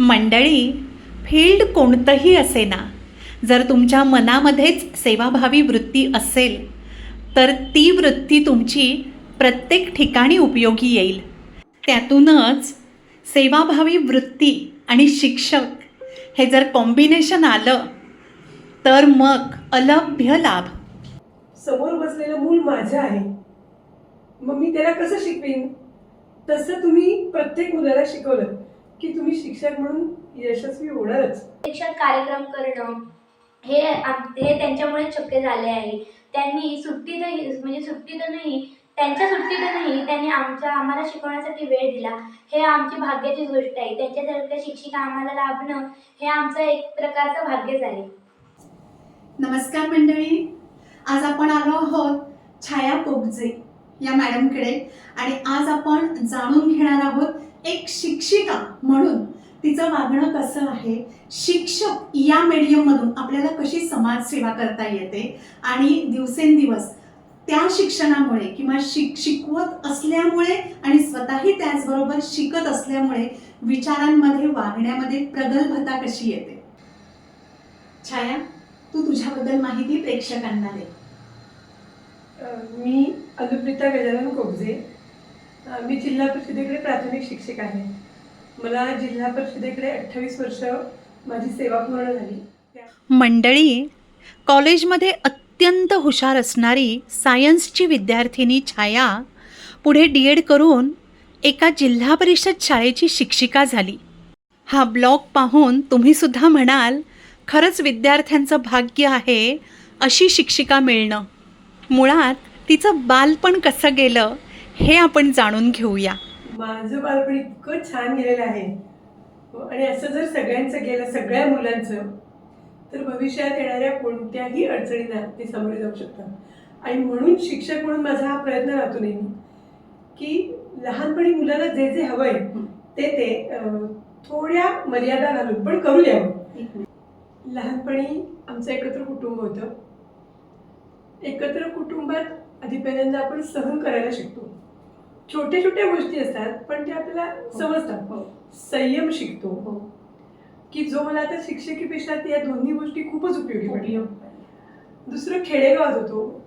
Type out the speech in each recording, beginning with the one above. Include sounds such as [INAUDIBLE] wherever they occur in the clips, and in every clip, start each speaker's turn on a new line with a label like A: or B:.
A: मंडळी फील्ड कोणतंही असेना जर तुमच्या मनामध्येच सेवाभावी वृत्ती असेल तर ती वृत्ती तुमची प्रत्येक ठिकाणी उपयोगी येईल. त्यातूनच सेवाभावी वृत्ती आणि शिक्षक हे जर कॉम्बिनेशन आलं तर मग अलभ्य लाभ.
B: समोर बसलेलं मूल माझं आहे. मग मी त्याला कसं शिकवीन? तसं तुम्ही प्रत्येक मुलाला शिकवलं. की तुम्ही शिक्षक म्हणून यशस्वी होणारच.
C: शिक्षण कार्यक्रम करणं हे हे त्यांच्यामुळे शक्य झाले आहे. त्यांनी सुट्टीतही म्हणजे सुट्टीतूनही त्यांच्या सुट्टीतूनही त्यांनी आमच्या आम्हाला शिकवण्यासाठी वेळ दिला. हे आमची भाग्याची गोष्ट आहे. त्यांच्यासारख्या शिक्षिका आम्हाला लाभणं हे आमचं एक प्रकारचं भाग्यच आहे.
A: नमस्कार मंडळी. आज आपण आलो आहोत छाया कोगजे या मॅडमकडे. आणि आज आपण जाणून घेणार आहोत एक शिक्षिका म्हणून तिचं वागणं कसं आहे? शिक्षक या मीडियममधून आपल्याला कशी समाजसेवा करता येते? आणि दिवसेंदिवस त्या शिक्षणामुळे किंवा शिक शिकवत असल्यामुळे आणि स्वतःही त्याचबरोबर शिकत असल्यामुळे विचारांमध्ये वागण्यामध्ये प्रगल्भता कशी येते? छाया तू तुझ्याबद्दल माहिती प्रेक्षकांना दे.
B: मी अनुप्रिता गजानन कोबजे मी जिल्हा परिषदेकडे प्राथमिक शिक्षक आहे. मला जिल्हा परिषदेकडे अठ्ठावीस वर्ष माझी सेवा पूर्ण झाली.
A: मंडळी कॉलेजमध्ये अत्यंत हुशार असणारी सायन्सची विद्यार्थिनी छाया पुढे डी एड करून एका जिल्हा परिषद शाळेची शिक्षिका झाली. हा ब्लॉग पाहून तुम्हीसुद्धा म्हणाल खरंच विद्यार्थ्यांचं भाग्य आहे अशी शिक्षिका मिळणं. मुळात तिचं बालपण कसं गेलं हे आपण जाणून घेऊया.
B: माझं बालपण इतकं छान गेलेलं आहे. आणि असं जर सगळ्यांचं गेलं सगळ्या मुलांचं तर भविष्यात येणाऱ्या कोणत्याही अडचणींना ते सामोरे जाऊ शकतात. आणि म्हणून शिक्षक म्हणून माझा हा प्रयत्न राहतो नेहमी की लहानपणी मुलाला जे जे हवंय ते ते थोड्या मर्यादा घालून पण करू द्यावं. लहानपणी आमचं एकत्र कुटुंब होतं. एकत्र कुटुंबात आधी पहिल्यांदा आपण सहन करायला शिकतो. छोट्या छोट्या गोष्टी असतात पण ते आपल्याला समजतात. संयम शिकतो. की जो मला आता शिक्षकीपेक्षा या दोन्ही गोष्टी खूपच उपयोगी पडल्या. दुसरं खेडेगावात होतो.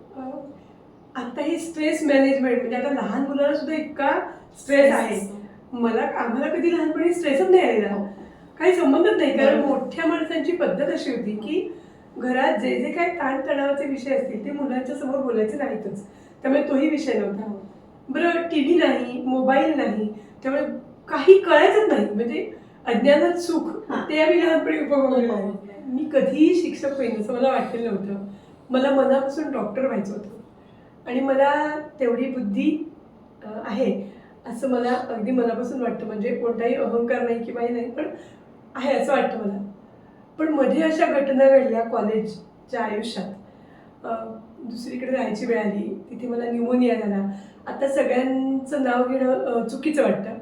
B: आता हे स्ट्रेस मॅनेजमेंट म्हणजे आता लहान मुलांना सुद्धा इतका स्ट्रेस आहे. मला आम्हाला कधी लहानपणी स्ट्रेसच नाही आलेला. काही संबंधच नाही. कारण. मोठ्या माणसांची पद्धत अशी होती की घरात जे जे काही ताणतणावाचे विषय असतील ते मुलांच्या समोर बोलायचे नाहीतच. त्यामुळे तोही विषय नव्हता. बरं टी व्ही नाही मोबाईल नाही त्यामुळे काही कळायचंच नाही. म्हणजे अज्ञानात सुख
A: हा.
B: ते आम्ही लहानपणी उपभोगलेलं आहे मी कधीही शिक्षक होईन असं मला वाटलेलं नव्हतं. मला मनापासून डॉक्टर व्हायचं होतं. आणि मला तेवढी बुद्धी आहे असं मला अगदी मनापासून वाटतं. म्हणजे कोणताही अहंकार नाही किंवा हे नाही पण आहे असं वाटतं मला. पण मध्ये अशा घटना घडल्या कॉलेजच्या आयुष्यात. दुसरीकडे राहायची वेळ आली. तिथे मला न्यूमोनिया झाला. आता सगळ्यांचं नाव घेणं चुकीचं वाटतं.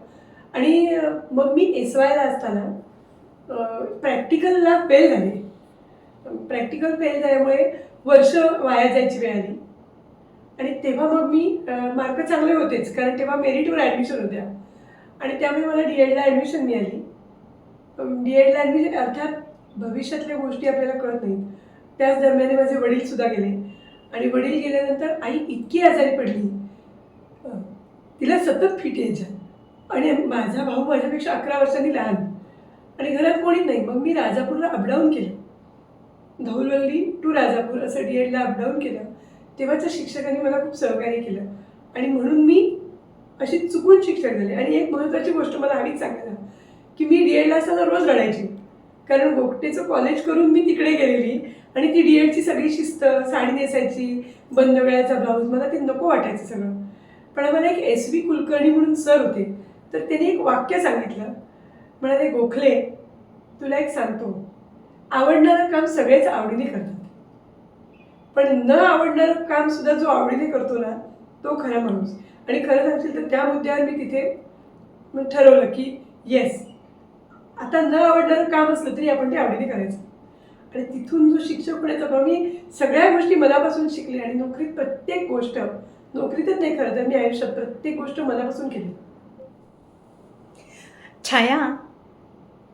B: आणि मग मी एस वायला असताना प्रॅक्टिकलला फेल झाले. प्रॅक्टिकल फेल झाल्यामुळे वर्ष वाया जायची वेळ आली. आणि तेव्हा मग मी मार्क चांगले होतेच कारण तेव्हा मेरिटवर ॲडमिशन होत्या. आणि त्यामुळे मला डी एडला ॲडमिशन मिळाली. डी एडला ॲडमिशन अर्थात भविष्यातल्या गोष्टी आपल्याला कळत नाहीत. त्याच दरम्यान माझे वडील सुद्धा गेले. आणि वडील गेल्यानंतर आई इतकी आजारी पडली. तिला सतत फिट यायच्या आणि माझा भाऊ माझ्यापेक्षा अकरा वर्षांनी लहान. आणि घरात कोणी नाही. मग मी राजापूरला अपडाऊन केलं. धौलवल्ली टू राजापूर असं डी एडला अपडाऊन केलं. तेव्हाच्या शिक्षकांनी मला खूप सहकार्य केलं. आणि म्हणून मी अशी चुकून शिक्षक झाले. आणि एक महत्त्वाची गोष्ट मला हवीच सांगायला. की मी डी एडला असताना रोज रडायची. कारण गोगटेचं कॉलेज करून मी तिकडे गेलेली. आणि ती डी एडची सगळी शिस्त साडी नेसायची बंद वेळाचा ब्लाऊज मला ते नको वाटायचं सगळं. पण आम्हाला एक एस व्ही कुलकर्णी म्हणून सर होते तर त्यांनी एक वाक्य सांगितलं. म्हणाले गोखले तुला एक सांगतो. आवडणारं काम सगळेच आवडीने करतात. पण न आवडणारं काम सुद्धा जो आवडीने करतो ना तो खरा माणूस. आणि खरं सांगशील तर त्या मुद्द्यावर मी तिथे मग ठरवलं की येस आता न आवडणारं काम असलं तरी आपण ते आवडीने करायचं. आणि तिथून जो शिक्षक होण्याचा मी सगळ्या गोष्टी मनापासून शिकले आणि नोकरीत प्रत्येक गोष्ट नोकरीतच नाही खरं तर मी आयुष्यात प्रत्येक गोष्ट मनापासून केली.
A: छाया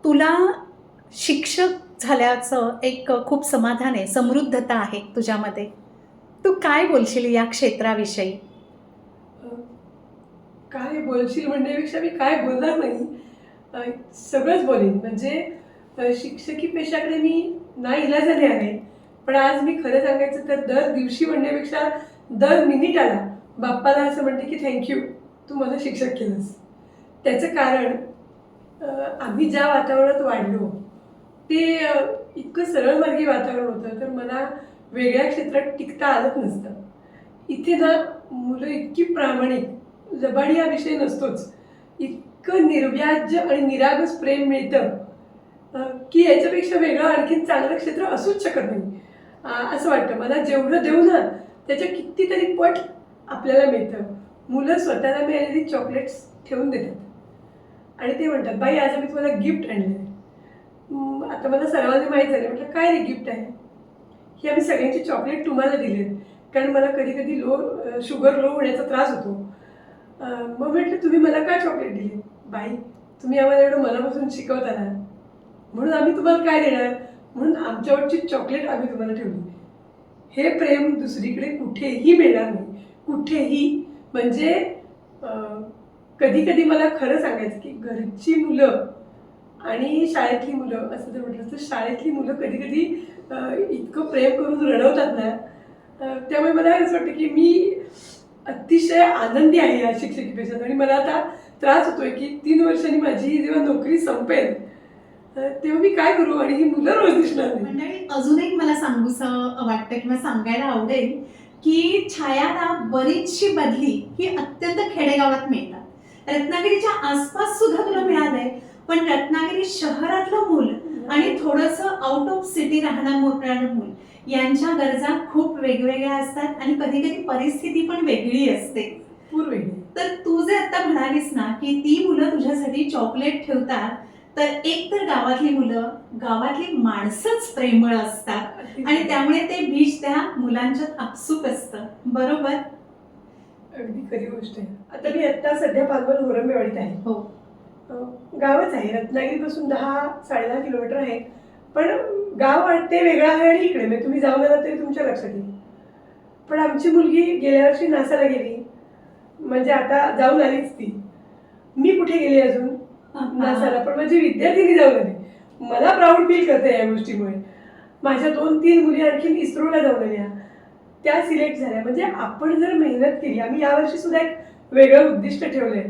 A: तुला शिक्षक झाल्याचं एक खूप समाधान आहे समृद्धता आहे तुझ्यामध्ये. तू काय बोलशील या क्षेत्राविषयी?
B: काय बोलशील म्हणण्यापेक्षा मी काय बोलणार नाही. सगळंच बोलेन. म्हणजे शिक्षकी पेशाकडे मी ना इलाजाने आले. पण आज मी खरं सांगायचं तर दर दिवशी म्हणण्यापेक्षा दर मिनिटाला बाप्पाला असं म्हणते की थँक्यू तू मला शिक्षक केलंस. त्याचं कारण आम्ही ज्या वातावरणात वाढलो ते इतकं सरळमार्गी वातावरण होतं तर मला वेगळ्या क्षेत्रात टिकता आलंच नसतं. इथे ना मुलं इतकी प्रामाणिक लबाडी हा विषय नसतोच. इतकं निर्व्याज्य आणि निरागस प्रेम मिळतं की याच्यापेक्षा वेगळं आणखीन चांगलं क्षेत्र असूच शकत नाही. असं वाटतं. मला जेवढं देऊ ना त्याच्या कितीतरी पट आपल्याला मिळतं मुलं स्वतःला मिळालेली चॉकलेट्स ठेवून देतात. आणि ते म्हणतात बाई आज आम्ही तुम्हाला गिफ्ट आणले आता मला सर्वांनी माहीत झालं. म्हटलं काय रे गिफ्ट आहे? ही आम्ही सगळ्यांची चॉकलेट तुम्हाला दिलेत. कारण मला कधी कधी लो शुगर लो होण्याचा त्रास होतो. मग म्हटलं तुम्ही मला काय चॉकलेट दिली? बाई तुम्ही आम्हाला एवढं मनापासून शिकवत ना म्हणून आम्ही तुम्हाला काय देणार? म्हणून आमच्यावरची चॉकलेट आम्ही तुम्हाला ठेवली. हे प्रेम दुसरीकडे कुठेही मिळणार नाही. कुठेही म्हणजे कधी कधी मला खरं सांगायचं की घरची मुलं आणि शाळेतली मुलं असं जर म्हटलं तर शाळेतली मुलं कधी कधी इतकं प्रेम करून रडवतात ना त्यामुळे मला असं वाटतं की मी अतिशय आनंदी आहे या शिक्षकी पेशात आणि मला आता त्रास होतोय की तीन वर्षांनी माझी जेव्हा नोकरी संपेल तेव्हा मी काय करू आणि ही मुलं रोज दिसणार
A: मंडळी अजून एक मला सांगूसं वाटतं किंवा सांगायला आवडेल की छायाला बरीचशी बदली ही अत्यंत खेडेगावात मिळतात. रत्नागिरीच्या आसपास सुद्धा तुला मिळालंय पण रत्नागिरी शहरातलं मूल आणि थोडंसं आउट ऑफ सिटी राहणार मूल यांच्या गरजा खूप वेगवेगळ्या असतात आणि कधी कधी परिस्थिती पण वेगळी असते.
B: पूर्वी.
A: तर तू जे आता म्हणालीस ना की ती मुलं तुझ्यासाठी चॉकलेट ठेवतात तर एक तर गावातली मुलं गावातली माणसंच प्रेमळ असतात. आणि त्यामुळे ते बीज त्या मुलांच्यात आपसूक असतं. बरोबर?
B: अगदी खरी गोष्ट आहे. आता मी आत्ता सध्या पालवण मोरंबेवाडीत आहे.
A: हो.
B: गावच आहे. रत्नागिरीपासून दहा साडेदहा किलोमीटर आहे. पण गाव वाटते वेगळं आहे आणि इकडे. म्हणजे तुम्ही जाऊन आला तरी तुमच्या लक्षात येईल. पण आमची मुलगी गेल्या वर्षी नासाला गेली. म्हणजे आता जाऊन आलीच ती. मी कुठे गेली अजून? [LAUGHS] नासाला पण माझी विद्यार्थिनी जाऊन आली मला प्राऊड फील करते या गोष्टीमुळे. माझ्या दोन तीन मुली आणखीन इस्रोला जाऊन आल्या त्या सिलेक्ट झाल्या. म्हणजे आपण जर मेहनत केली आम्ही यावर्षी सुद्धा एक वेगळं उद्दिष्ट ठेवलंय.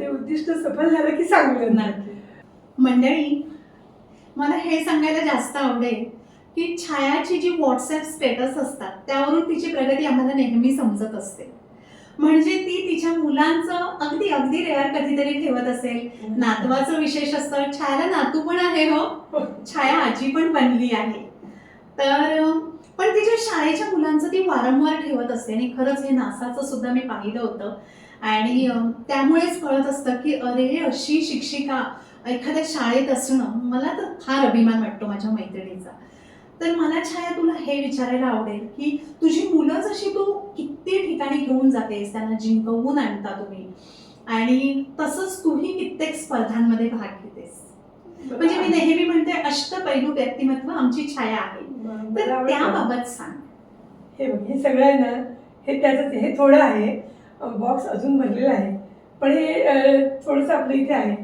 B: ते उद्दिष्ट सफल झालं की चांगलं.
A: नक्की. मंडळी मला हे सांगायला जास्त आवडेल की छायाची जी व्हॉट्सअप स्टेटस असतात त्यावरून तिची प्रगती आम्हाला नेहमी समजत असते. म्हणजे ती तिच्या मुलांचं अगदी अगदी रेअर कधीतरी ठेवत असेल. नातवाचं विशेष असतं. छायाला नातू पण आहे हो. छाया आजी पण बनली आहे. तर पण तिच्या शाळेच्या मुलांचं ती वारंवार ठेवत असते आणि खरंच हे नासाचं सुद्धा मी पाहिलं होतं. आणि त्यामुळेच कळत असतं की अरे अशी शिक्षिका एखाद्या शाळेत असणं मला तर फार अभिमान वाटतो माझ्या मैत्रिणीचा. तर मला छाया तुला हे विचारायला आवडेल की तुझी मुलं जशी तू किती ठिकाणी घेऊन जातेस त्यांना जिंकवून आणता तुम्ही आणि तसंच तूही कित्येक स्पर्धांमध्ये भाग घेतेस. म्हणजे मी नेहमी म्हणते अष्टपैलू व्यक्तिमत्व आमची छाया आहे. तर. त्याबाबत सांग.
B: हे बघ हे सगळं आहे ना हे त्याचं हे थोडं आहे. बॉक्स अजून भरलेला आहे. पण हे थोडंसं आपलं इथे आहे.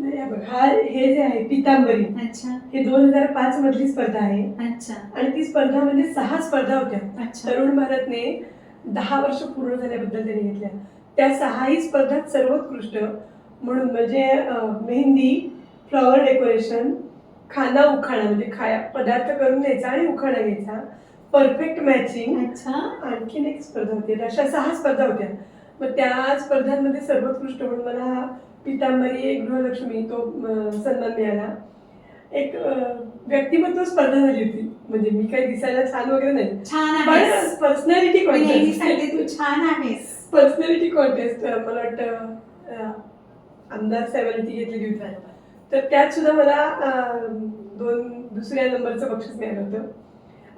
B: हे बघ हा हे जे आहे पितांबरी
A: अच्छा.
B: हे दोन हजार पाच मधली स्पर्धा आहे.
A: अच्छा.
B: आणि ती स्पर्धा म्हणजे सहा स्पर्धा होत्या.
A: अच्छा.
B: तरुण भारतने दहा वर्ष पूर्ण झाल्याबद्दल त्यांनी घेतल्या. त्या सहाही स्पर्धात सर्वोत्कृष्ट म्हणून म्हणजे अं, मेहंदी फ्लॉवर डेकोरेशन खाना उखाणा म्हणजे खाया पदार्थ करून द्यायचा आणि उखाणा घ्यायचा. Perfect matching.
A: अच्छा.
B: आणखीन एक स्पर्धा होती. अशा सहा स्पर्धा होत्या. मग त्या स्पर्धांमध्ये सर्वोत्कृष्ट म्हणून मला पितांबरी एक गृहलक्ष्मी तो सन्मान मिळाला. एक व्यक्तिमत्व स्पर्धा झाली होती. म्हणजे मी काही दिसायला छान वगैरे नाही.
A: छान
B: पर्सनॅलिटी
A: सांगते तू
B: कॉन्टेस्ट
A: छान आहेस.
B: पर्सनॅलिटी कॉन्टेस्ट मला वाटतं आमदार साहेबांनी ती घेतलेली होती. तर त्यात सुद्धा मला दोन दुसऱ्या नंबरचं बक्षीस मिळालं होतं.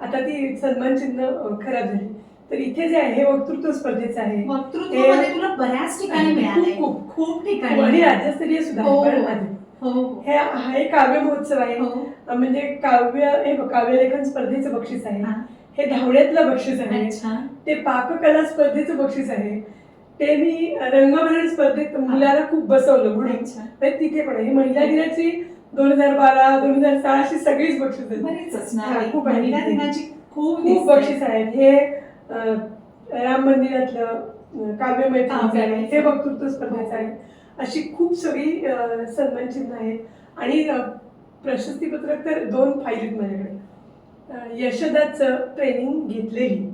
B: आता ती सन्मान चिन्ह खराब झाली. तर इथे जे आहे हे वक्तृत्व स्पर्धेचं आहे.
A: वक्तृत्वामध्ये तुला बऱ्याच ठिकाणी मिळालंय.
B: खूप,
A: खूप
B: आणि
A: ठिकाणी
B: राज्यस्तरीय सुद्धा
A: हो. हो. हो
B: हे. हा एक काव्य महोत्सव आहे. म्हणजे काव्य हे काव्यलेखन स्पर्धेचं बक्षीस आहे.
A: हा.
B: हे धावण्यातलं बक्षीस आहे. ते पाककला स्पर्धेचं बक्षीस आहे. ते मी रंगभरण स्पर्धेत मुलाला खूप बसवलं म्हणून. तिथे पण ही महिला दिनाची दोन हजार बारा दोन हजार सहा अशी सगळीच बक्षीस खूप.
A: महिला दिनाची खूप
B: खूप. बक्षीस आहेत हे राम मंदिरातलं काव्य
A: काव्य
B: आहे
A: मैत्री.
B: हे वक्तृत्व स्पर्धेचं आहे. अशी खूप सगळी सन्मान चिन्ह आहेत. आणि प्रशस्तीपत्रक तर दोन फाईल आहेत माझ्याकडे. यशोदाचं ट्रेनिंग घेतलेली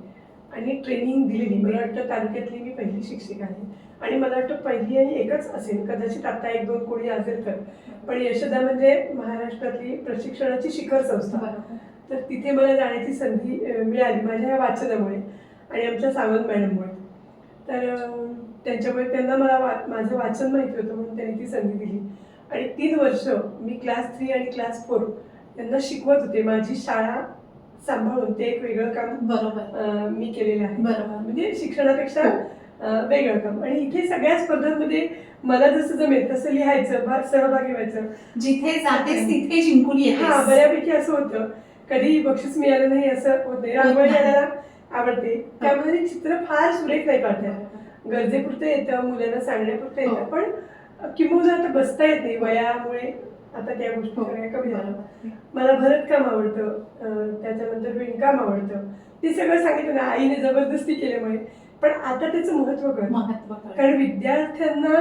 B: आणि ट्रेनिंग दिलेली. मला वाटतं तालुक्यातली मी पहिली शिक्षिका आहे. आणि मला वाटतं पहिली आणि एकच असेल. कदाचित आता एक दोन कोणी असेल तर. पण यशोदा म्हणजे महाराष्ट्रातली प्रशिक्षणाची शिखर संस्था. तर तिथे मला जाण्याची संधी मिळाली माझ्या या वाचनामुळे. आणि आमच्या सावंत मॅडममुळे. तर त्यांच्यामुळे त्यांना मला वा माझं वाचन माहिती होतं म्हणून त्यांनी ती संधी दिली. आणि तीन वर्ष मी क्लास थ्री आणि क्लास फोर त्यांना शिकवत होते. माझी शाळा सांभाळून ते एक वेगळं काम
A: बरोबर.
B: मी केलेलं आहे.
A: बरोबर.
B: म्हणजे शिक्षणापेक्षा अ, वेगळं काम. आणि इथे सगळ्या स्पर्धांमध्ये मला जसं जमेल तसं लिहायचं भाग सहभागी व्हायचं.
A: जिथे जातेस तिथे जिंकून
B: हा बऱ्यापैकी असं होतं. कधी बक्षीस मिळालं नाही असं होत नाही. रांगोळी आवडते. त्यामध्ये चित्र फार सुरेख नाही काढतात गरजेपुरतं येतं मुलांना सांगण्यापुरतं येतं
A: हो.
B: पण किंबहुना आता बसता येत नाही वयामुळे आता त्या गोष्टी
A: हो,
B: सगळ्या कमी झाल्या. मला भरतकाम आवडतं त्याच्यानंतर विणकाम आवडतं. ते सगळं सांगितलं ना आईने जबरदस्ती केल्यामुळे. पण आता त्याचं महत्त्व कळतं. कारण विद्यार्थ्यांना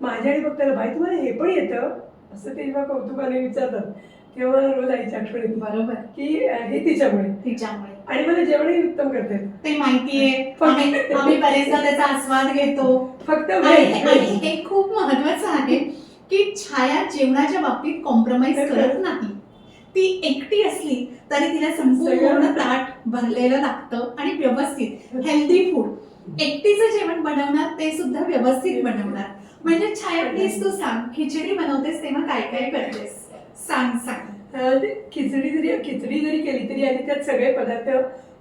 B: माझ्याकडे बघताना बाई तुम्हाला हे पण येतं? असं ते जेव्हा कौतुकाने विचारतात तेव्हा रोज आईची आठवण येते.
A: बरोबर.
B: की हे तिच्यामुळे.
A: तिच्यामुळे.
B: आणि मला जेवणही उत्तम करता.
A: ते माहितीये. आम्ही आम्ही बरेचदा त्याचा आस्वाद घेतो.
B: फक्त
A: आणि
B: वेळ.
A: आणि हे खूप महत्वाचं आहे की छाया जेवणाच्या बाबतीत कॉम्प्रोमाइज करत नाही. ती एकटी असली तरी तिला संपूर्ण
B: सगळं.
A: ताट भरलेलं लागतं आणि व्यवस्थित. हेल्दी फूड एकटीचं जेवण बनवणार ते सुद्धा व्यवस्थित बनवणार. म्हणजे छाया प्लीज तू सांग. खिचडी बनवतेस तेव्हा काय काय करतेस? सांग.
B: खिचडी जरी खिचडी जरी केली तरी आणि त्यात सगळे पदार्थ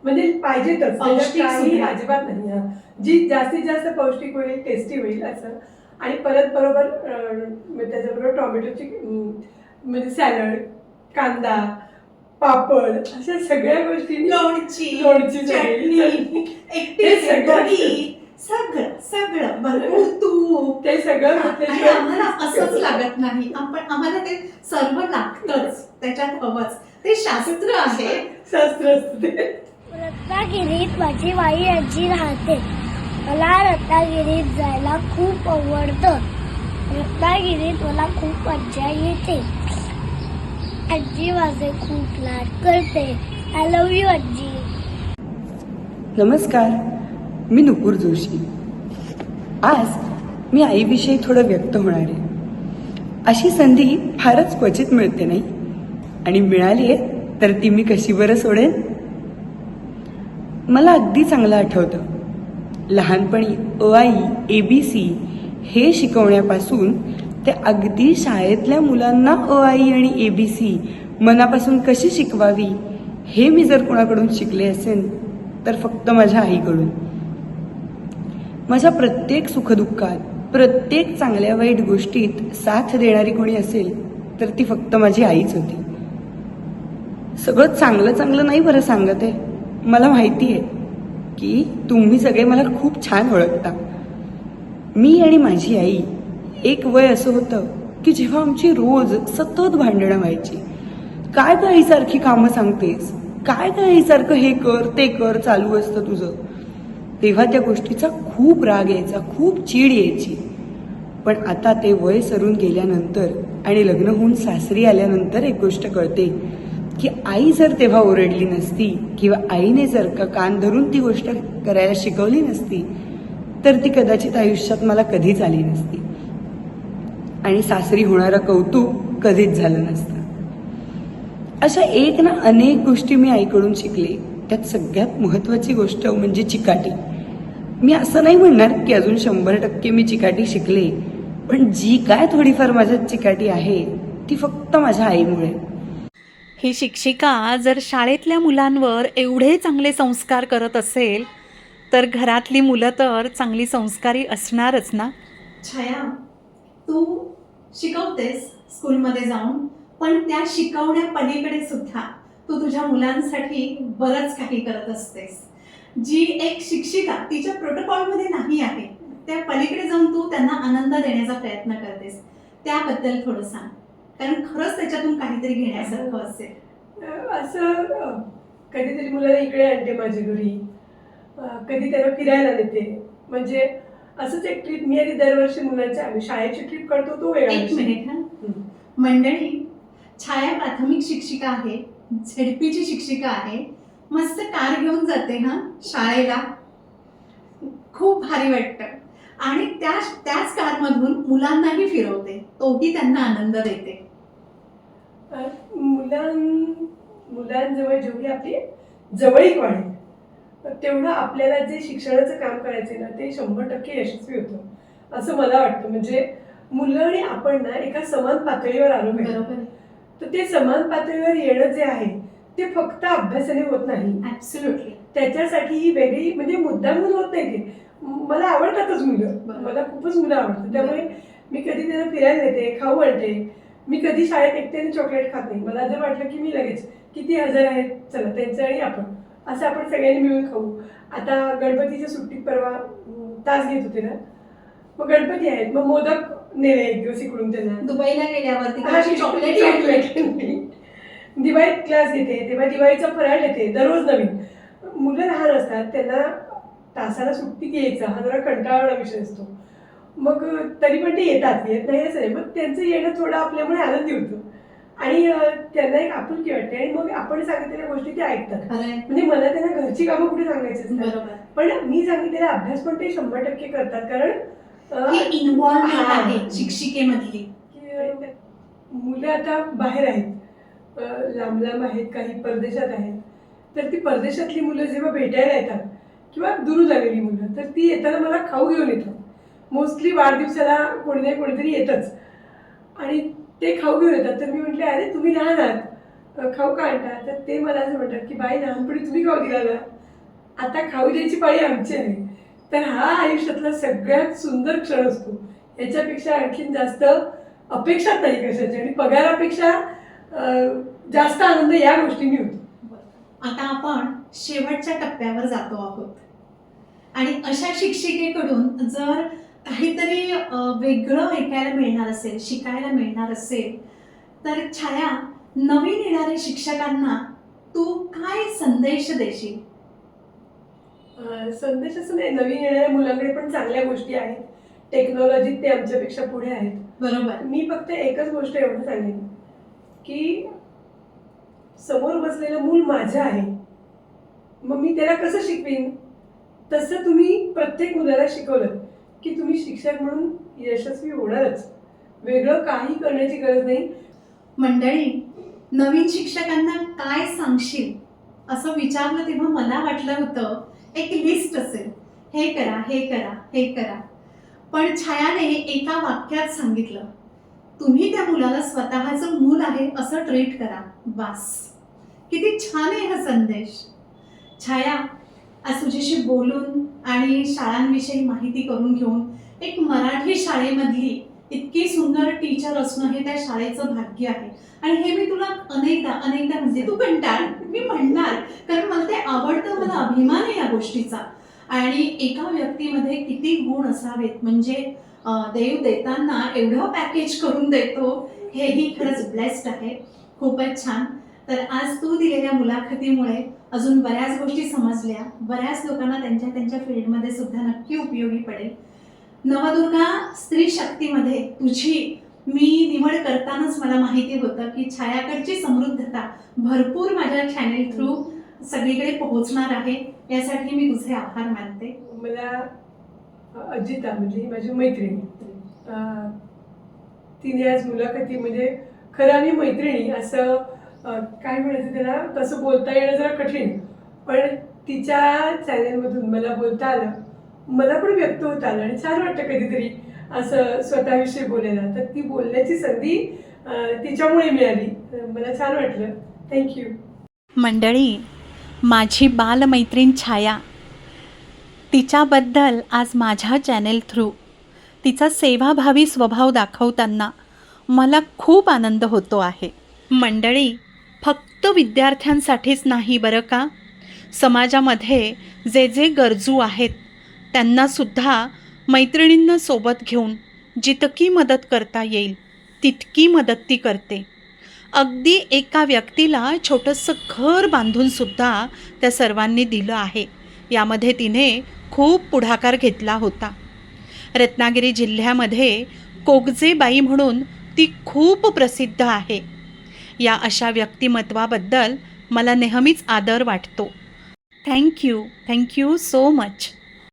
B: म्हणजे पाहिजेतच त्याच्यात
A: पौष्टिक
B: काही
A: सुद्धा.
B: अजिबात नाही हा. जी जास्तीत जास्त पौष्टिक होईल टेस्टी होईल असं आणि परत बरोबर अं, त्याच्याबरोबर टोमॅटोची अं, म्हणजे सॅलड कांदा पापड अशा सगळ्या गोष्टी
A: लोणची
B: लोणची
A: चटणी. एकटी
B: हे सगळं.
A: सगळं सगळं भरपूर तूप
B: ते सगळं
A: आणि आम्हाला [LAUGHS] असंच लागत नाही. आपण आम्हाला ते सर्व लागतच. त्याच्यात हवंच. ते शास्त्र आहे.
B: शास्त्र असतं.
D: रत्नागिरीत माझी बाई आजी राहते. मला रत्नागिरीत जायला खूप आवडतं. रत्नागिरीत मला खूप मज्जा येते. आजी माझे खूप लाड करते. आय लव्ह यू आजी.
E: नमस्कार. मी नुपूर जोशी. आज मी आईविषयी थोडं व्यक्त होणार आहे. अशी संधी फारच क्वचित मिळते नाही? आणि मिळाली आहे तर ती मी कशी बरं सोडेन? मला अगदी चांगलं आठवतं. लहानपणी अ आई ए बी सी हे शिकवण्यापासून ते अगदी शाळेतल्या मुलांना अ आई आणि ए बी सी मनापासून कशी शिकवावी हे मी जर कोणाकडून शिकले असेल तर फक्त माझ्या आईकडून. माझ्या प्रत्येक सुखदुःखात प्रत्येक चांगल्या वाईट गोष्टीत साथ देणारी कोणी असेल तर ती फक्त माझी आईच होती. सगळं चांगलं चांगलं नाही बरं सांगत आहे. मला माहिती आहे की तुम्ही सगळे मला खूप छान ओळखता. मी आणि माझी आई एक वय असं होतं की जेव्हा आमची रोज सतत भांडणं व्हायची. काय गाईसारखी कामं सांगतेस? काय गाईसारखं हे कर ते कर चालू असतं तुझं. तेव्हा त्या गोष्टीचा खूप राग यायचा खूप चीड यायची. पण आता ते वय सरून गेल्यानंतर आणि लग्न होऊन सासरी आल्यानंतर एक गोष्ट कळते की आई जर तेव्हा ओरडली नसती किंवा आईने जर का कान धरून ती गोष्ट करायला शिकवली नसती तर ती कदाचित आयुष्यात मला कधीच आली नसती. आणि सासरी होणारं कौतुक कधीच झालं नसतं. अशा एक ना अनेक गोष्टी मी आईकडून शिकले. त्यात सगळ्यात महत्वाची गोष्ट म्हणजे चिकाटी. मी असं नाही म्हणणार की अजून शंभर टक्के मी चिकाटी शिकले पण जी काय थोडीफार माझ्यात चिकाटी आहे ती फक्त माझ्या आईमुळे.
F: ही शिक्षिका जर शाळेतल्या मुलांवर एवढे चांगले संस्कार करत असेल तर घरातली मुलं तर चांगली संस्कारी असणारच ना?
A: छाया तू शिकवतेस स्कूलमध्ये जाऊन पण त्या शिकवण्या पलीकडे सुद्धा. तू तुझ्या मुलांसाठी बरंच काही करत असतेस. जी एक शिक्षिका तिच्या प्रोटोकॉलमध्ये नाही आहे त्या पलीकडे जाऊन तू त्यांना आनंद देण्याचा प्रयत्न करतेस. त्याबद्दल थोडं सांग. कारण खरंच त्याच्यातून काहीतरी घेण्यासारखं असेल.
B: असं कधीतरी मुलाला इकडे आणते माझ्या घरी. कधी त्यांना फिरायला नेते. म्हणजे असंच एक ट्रिप मी आधी दरवर्षी मुलांच्या आम्ही शाळेची ट्रिप करतो तो वेगळा
A: एक. मिनिट. मंडळी छाया प्राथमिक शिक्षिका आहे. झेडपीची शिक्षिका आहे. मस्त कार घेऊन जाते हा शाळेला. खूप भारी वाटतं. आणि त्या त्याच कारमधून मुलांनाही फिरवते. तोही त्यांना आनंद देते.
B: मुलां मुलांजवळ जेवढी आपली जवळीक वाढेल तेवढं आपल्याला जे शिक्षणाचं काम करायचं ना ते शंभर टक्के यशस्वी होतं. असं मला वाटतं. म्हणजे मुलं आणि आपण ना एका समान पातळीवर आलो पाहिजे. तर ते समान पातळीवर येणं जे आहे ते फक्त अभ्यासाने होत नाही.
A: ऍब्सोल्युटली
B: त्याच्यासाठी ही वेगळी म्हणजे मुद्दामून होत नाही ते. मला आवडतातच मुलं. मला खूपच मुलं आवडतात. त्यामुळे मी कधी त्यांना फिरायला नेते खाऊ आणते मी कधी शाळेत एकट्याने चॉकलेट खात नाही. मला जर वाटलं की मी लगेच किती हजार आहेत चला त्यांचं आणि आपण. असं आपण सगळ्यांनी मिळून खाऊ. आता गणपतीच्या सुट्टीत परवा तास घेत होते ना? मग गणपती आहेत. मग मोदक नेले एक दिवस इकडून त्यांना
A: दुबईला गेल्यावरती चॉकलेट
B: चॉकलेट दिवाळीत क्लास घेते तेव्हा दिवाळीचा फराळ येते दररोज नवीन. मुलं लहान असतात त्यांना तासाला सुट्टी घ्यायचा हा जरा कंटाळवाणा विषय असतो. मग तरी पण ते येतात येत नाही असं नाही. मग त्यांचं येणं थोडं आपल्यामुळे आनंदी होतं. आणि त्यांना एक आपुलकी वाटते. आणि मग आपण सांगितलेल्या गोष्टी ते ऐकतात. म्हणजे मला त्यांना घरची कामं कुठे सांगायची पण मी सांगितलेला अभ्यास पण ते शंभर टक्के करतात. कारण
A: ही इन्व्हॉल्वमेंट
B: हा.
A: आहे शिक्षिकेमधली.
B: मुलं आता बाहेर आहेत. लांब लांब आहेत काही परदेशात आहेत. तर ती परदेशातली मुलं जेव्हा भेटायला येतात किंवा दुरून आलेली मुलं तर ती येताना मला खाऊ घेऊन येतात. मोस्टली वाढदिवसाला कोणी नाही कोणीतरी येतच. आणि ते खाऊ घेऊन येतात. तर मी म्हटले अरे तुम्ही लहान आहात. खाऊ का आणता? तर ते मला असं म्हणतात की बाई लहानपणी तुम्ही खाऊ दिला ना. आता खाऊ द्यायची पाळी आमची आहे. तर हा आयुष्यातला सगळ्यात सुंदर क्षण असतो. याच्यापेक्षा आणखीन जास्त अपेक्षाच नाही कशाची आणि पगारापेक्षा जास्त आनंद या गोष्टींनी होतो.
A: आता आपण शेवटच्या टप्प्यावर जातो आहोत. आणि अशा शिक्षिकेकडून जर काहीतरी वेगळं ऐकायला मिळणार असेल शिकायला मिळणार असेल तर छाया नवीन येणाऱ्या शिक्षकांना तू काय संदेश देशील?
B: संदेश असं नाही नवीन येणाऱ्या मुलांकडे पण चांगल्या गोष्टी आहेत. टेक्नॉलॉजीत ते आमच्यापेक्षा पुढे आहेत.
A: बरोबर.
B: मी फक्त एकच गोष्ट एवढं सांगेन की समोर बसलेलं मूल माझं आहे. मग मी त्याला कसं शिकवीन? तसं तुम्ही प्रत्येक मुलाला शिकवलं की तुम्ही शिक्षक म्हणून यशस्वी होणारच. वेगळं काही करण्याची गरज नाही.
A: मंडळी नवीन शिक्षकांना काय सांगशील? असं विचारलं तेव्हा मला वाटलं होतं एक लिस्ट असेल. हे करा हे करा हे करा. पण छायाने एका वाक्यात सांगितलं तुम्ही त्या मुलाला स्वतःचं मूल आहे असं ट्रीट करा. बास. किती छान आहे हा संदेश. छाया आज तुझ्याशी बोलून आणि शाळांविषयी माहिती करून घेऊन एक मराठी शाळेमधली इतकी सुंदर टीचर असणं हे त्या शाळेचं भाग्य आहे. आणि हे मी तुला अनेकदा अनेकदा म्हणजे तू कंटाळ मी म्हणणार कारण मला ते आवडतं मला अभिमान आहे या गोष्टीचा. आणि एका व्यक्तीमध्ये किती गुण असावेत म्हणजे देव देताना एवढं पॅकेज करून देतो हेही खरंच ब्लेस्ड आहे. खूपच छान. तर आज तू दिलेल्या मुलाखतीमुळे अजून बऱ्याच गोष्टी समजल्या. बऱ्याच लोकांना त्यांच्या त्यांच्या फील्डमध्ये सुद्धा नक्की उपयोगी पडेल. नवदुर्गा स्त्री शक्तीमध्ये तुझी मी निवड करतानाच मला माहिती होतं की छायाकडची समृद्धता भरपूर माझ्या चॅनेल थ्रू सगळीकडे पोहोचणार आहे. यासाठी मी तुझे आभार मानते.
B: मला अजिता म्हणजे ही माझी मैत्रिणी. तिने आज मुलाखती म्हणजे खरं आम्ही मैत्रिणी असं काय म्हणायचं त्याला? तसं बोलता येणं जरा कठीण. पण तिच्या चॅनेलमधून मला बोलता आलं. मला पण व्यक्त होता आलं आणि छान वाटतं कधीतरी असं स्वतःविषयी बोलायला. तर ती बोलण्याची संधी तिच्यामुळे मिळाली. तर मला छान वाटलं. थँक्यू
F: मंडळी माझी बालमैत्रीण छाया तिच्याबद्दल आज माझ्या चॅनेल थ्रू तिचा सेवाभावी स्वभाव दाखवताना
A: मला खूप आनंद होतो आहे. मंडळी फक्त विद्यार्थ्यांसाठीच नाही बरं का? समाजामध्ये जे जे गरजू आहेत त्यांनासुद्धा मैत्रिणींना सोबत घेऊन जितकी मदत करता येईल तितकी मदत ती करते. अगदी एका व्यक्तीला छोटंसं घर बांधूनसुद्धा त्या सर्वांनी दिलं आहे. यामध्ये तिने खूप पुढाकार घेतला होता. रत्नागिरी जिल्ह्यामध्ये कोगजेबाई म्हणून ती खूप प्रसिद्ध आहे. या अशा व्यक्तिमत्वाबद्दल मला नेहमीच आदर वाटतो. Thank you thank you so much.